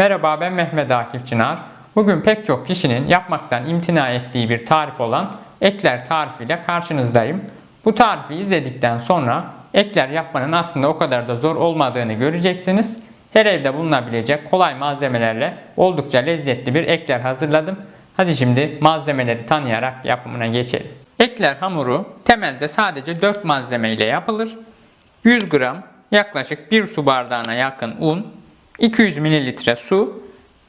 Merhaba ben Mehmet Akif Çınar. Bugün pek çok kişinin yapmaktan imtina ettiği bir tarif olan ekler tarifiyle karşınızdayım. Bu tarifi izledikten sonra ekler yapmanın aslında o kadar da zor olmadığını göreceksiniz. Her evde bulunabilecek kolay malzemelerle oldukça lezzetli bir ekler hazırladım. Hadi şimdi malzemeleri tanıyarak yapımına geçelim. Ekler hamuru temelde sadece 4 malzeme ile yapılır. 100 gram yaklaşık 1 su bardağına yakın un, 200 mililitre su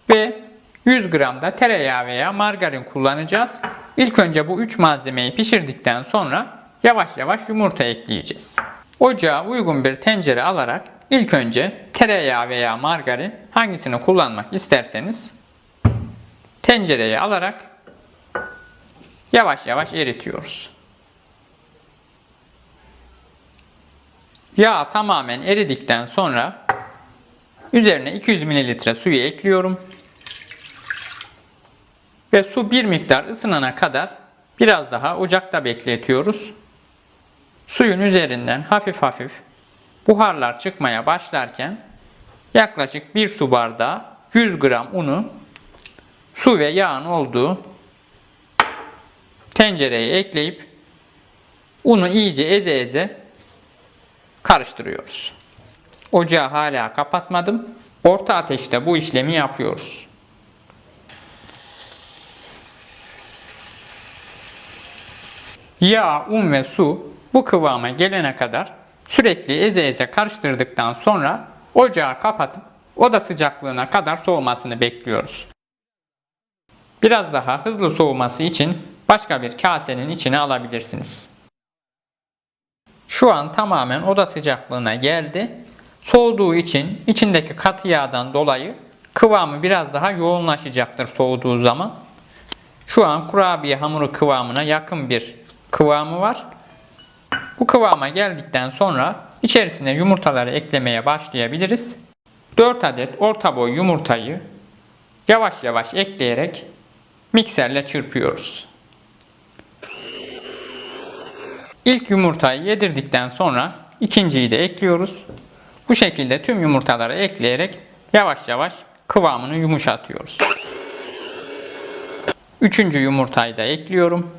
ve 100 gram da tereyağı veya margarin kullanacağız. İlk önce bu 3 malzemeyi pişirdikten sonra yavaş yavaş yumurta ekleyeceğiz. Ocağa uygun bir tencere alarak ilk önce tereyağı veya margarin hangisini kullanmak isterseniz tencereye alarak yavaş yavaş eritiyoruz. Yağ tamamen eridikten sonra üzerine 200 mililitre suyu ekliyorum. Ve su bir miktar ısınana kadar biraz daha ocakta bekletiyoruz. Suyun üzerinden hafif hafif buharlar çıkmaya başlarken yaklaşık 1 su bardağı 100 gram unu su ve yağın olduğu tencereye ekleyip unu iyice eze eze karıştırıyoruz. Ocağı hala kapatmadım. Orta ateşte bu işlemi yapıyoruz. Yağ, un ve su bu kıvama gelene kadar sürekli eze eze karıştırdıktan sonra ocağı kapatıp oda sıcaklığına kadar soğumasını bekliyoruz. Biraz daha hızlı soğuması için başka bir kasenin içine alabilirsiniz. Şu an tamamen oda sıcaklığına geldi. Soğuduğu için içindeki katı yağdan dolayı kıvamı biraz daha yoğunlaşacaktır soğuduğu zaman. Şu an kurabiye hamuru kıvamına yakın bir kıvamı var. Bu kıvama geldikten sonra içerisine yumurtaları eklemeye başlayabiliriz. 4 adet orta boy yumurtayı yavaş yavaş ekleyerek mikserle çırpıyoruz. İlk yumurtayı yedirdikten sonra ikinciyi de ekliyoruz. Bu şekilde tüm yumurtaları ekleyerek yavaş yavaş kıvamını yumuşatıyoruz. Üçüncü yumurtayı da ekliyorum.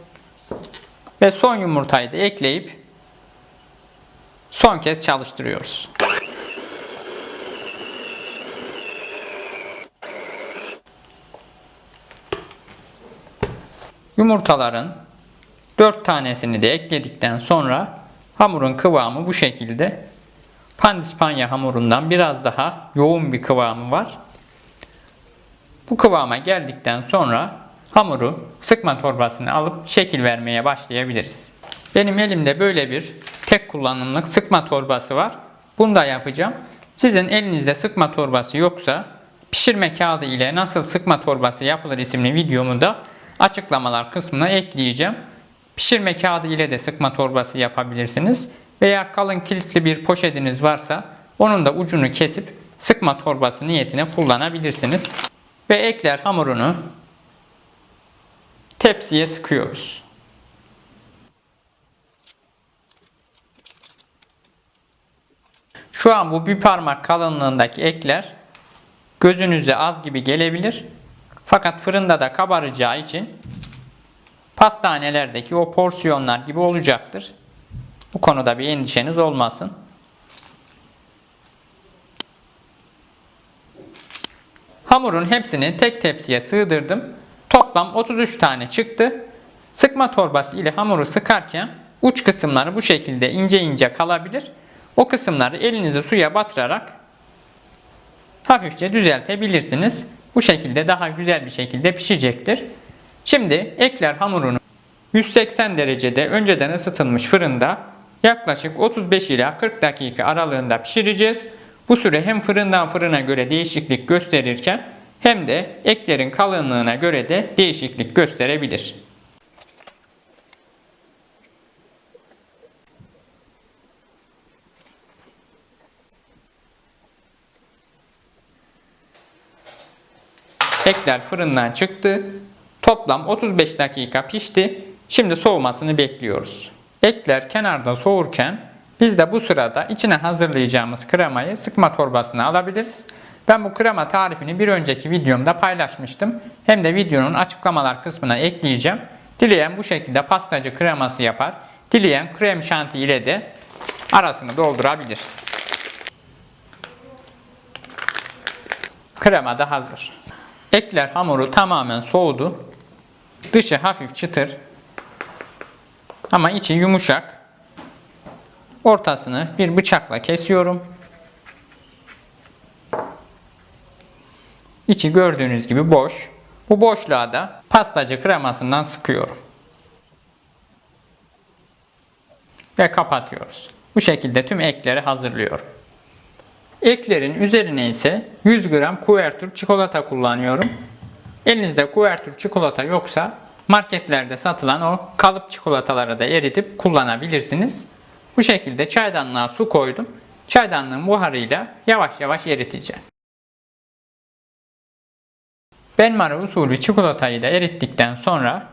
Ve son yumurtayı da ekleyip son kez çalıştırıyoruz. Yumurtaların 4 tanesini de ekledikten sonra hamurun kıvamı bu şekilde. Pandispanya hamurundan biraz daha yoğun bir kıvamı var. Bu kıvama geldikten sonra hamuru sıkma torbasına alıp şekil vermeye başlayabiliriz. Benim elimde böyle bir tek kullanımlık sıkma torbası var. Bunu da yapacağım. Sizin elinizde sıkma torbası yoksa pişirme kağıdı ile nasıl sıkma torbası yapılır isimli videomu da açıklamalar kısmına ekleyeceğim. Pişirme kağıdı ile de sıkma torbası yapabilirsiniz. Veya kalın kilitli bir poşetiniz varsa onun da ucunu kesip sıkma torbası niyetine kullanabilirsiniz. Ve ekler hamurunu tepsiye sıkıyoruz. Şu an bu bir parmak kalınlığındaki ekler gözünüze az gibi gelebilir. Fakat fırında da kabaracağı için pastanelerdeki o porsiyonlar gibi olacaktır. Bu konuda bir endişeniz olmasın. Hamurun hepsini tek tepsiye sığdırdım. Toplam 33 tane çıktı. Sıkma torbası ile hamuru sıkarken uç kısımları bu şekilde ince ince kalabilir. O kısımları elinizi suya batırarak hafifçe düzeltebilirsiniz. Bu şekilde daha güzel bir şekilde pişecektir. Şimdi ekler hamurunu 180 derecede önceden ısıtılmış fırında yaklaşık 35 ila 40 dakika aralığında pişireceğiz. Bu süre hem fırından fırına göre değişiklik gösterirken hem de eklerin kalınlığına göre de değişiklik gösterebilir. Ekler fırından çıktı. Toplam 35 dakika pişti. Şimdi soğumasını bekliyoruz. Ekler kenarda soğurken biz de bu sırada içine hazırlayacağımız kremayı sıkma torbasına alabiliriz. Ben bu krema tarifini bir önceki videomda paylaşmıştım. Hem de videonun açıklamalar kısmına ekleyeceğim. Dileyen bu şekilde pastacı kreması yapar. Dileyen krem şanti ile de arasını doldurabilir. Krema da hazır. Ekler hamuru tamamen soğudu. Dışı hafif çıtır. Ama içi yumuşak. Ortasını bir bıçakla kesiyorum. İçi gördüğünüz gibi boş. Bu boşluğa da pastacı kremasından sıkıyorum. Ve kapatıyoruz. Bu şekilde tüm ekleri hazırlıyorum. Eklerin üzerine ise 100 gram kuvertür çikolata kullanıyorum. Elinizde kuvertür çikolata yoksa marketlerde satılan o kalıp çikolataları da eritip kullanabilirsiniz. Bu şekilde çaydanlığa su koydum. Çaydanlığın buharıyla yavaş yavaş eriteceğim. Benmari usulü çikolatayı da erittikten sonra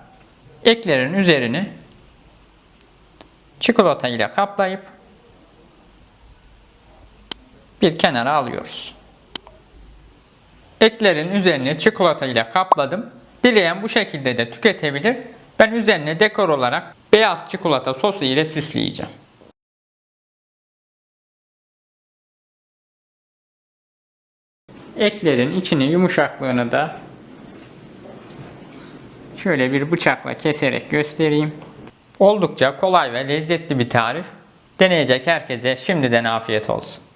eklerin üzerini çikolata ile kaplayıp bir kenara alıyoruz. Eklerin üzerine çikolata ile kapladım. Dileyen bu şekilde de tüketebilir. Ben üzerine dekor olarak beyaz çikolata sosu ile süsleyeceğim. Eklerin içini yumuşaklığını da şöyle bir bıçakla keserek göstereyim. Oldukça kolay ve lezzetli bir tarif. Deneyecek herkese şimdiden afiyet olsun.